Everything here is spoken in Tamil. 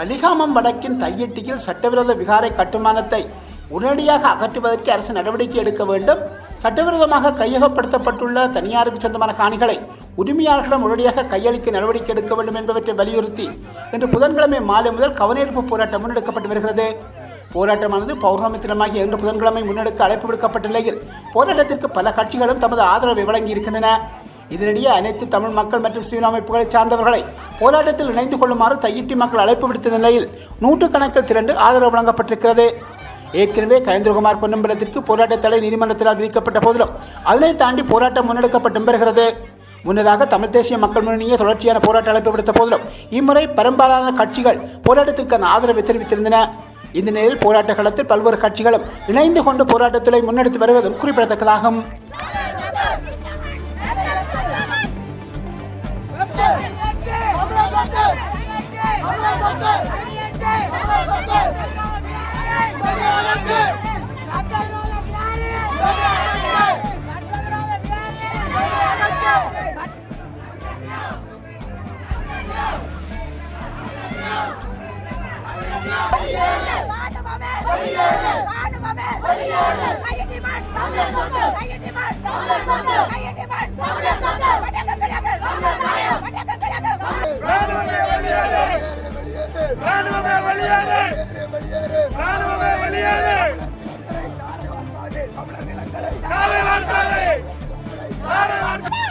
வலிகாமம் வடக்கின் தையிட்டியில் சட்டவிரோத விகாரை கட்டுமானத்தை உடனடியாக அகற்றுவதற்கு அரசு நடவடிக்கை எடுக்க வேண்டும். சட்டவிரோதமாக கையகப்படுத்தப்பட்டுள்ள தனியாருக்கு சொந்தமான காணிகளை உரிமையாளர்களிடம் உடனடியாக கையளிக்க நடவடிக்கை எடுக்க வேண்டும் என்பவற்றை வலியுறுத்தி இன்று புதன்கிழமை மாலை முதல் கவனீர்ப்பு போராட்டம் முன்னெடுக்கப்பட்டு வருகிறது. போராட்டமானது பௌர்ணமி தினமாகிய இன்று புதன்கிழமை முன்னெடுக்க அழைப்பு விடுக்கப்பட்ட நிலையில் போராட்டத்திற்கு பல கட்சிகளும் தமது ஆதரவை வழங்கி இருக்கின்றன இதனிடையே அனைத்து தமிழ் மக்கள் மற்றும் சிவன அமைப்புகளை சார்ந்தவர்களை போராட்டத்தில் இணைந்து கொள்ளுமாறு தையிட்டி மக்கள் அழைப்பு விடுத்த நிலையில் நூற்றுக்கணக்கில் திரண்டு ஆதரவு வழங்கப்பட்டிருக்கிறது. ஏற்கனவே கயந்திரகுமார் பொன்னம்பலத்திற்கு போராட்ட தடை நீதிமன்றத்தினால் விதிக்கப்பட்ட போதிலும் அதனை தாண்டி போராட்டம் முன்னெடுக்கப்பட்டு வருகிறது. முன்னதாக தமிழ் தேசிய மக்கள் முன்னணியை தொடர்ச்சியான போராட்ட அழைப்பு விடுத்த போதிலும் இம்முறை பெரும்பாலான கட்சிகள் போராட்டத்திற்கான ஆதரவை தெரிவித்திருந்தன. இந்த நிலையில் போராட்ட களத்தில் பல்வேறு கட்சிகளும் இணைந்து கொண்டு போராட்டத்தை முன்னெடுத்து வருவதும் குறிப்பிடத்தக்கதாகும். ராணுவமே வெளியேறு ராணுவமே வெளியேறு கையடிமான் தமிழர் சொத்து கையடிமான் ராணுவமே வெளியேறு. ராணுவமே வெளியேறு. காலை வார்த்தாலே. காலை வார்த்தாலே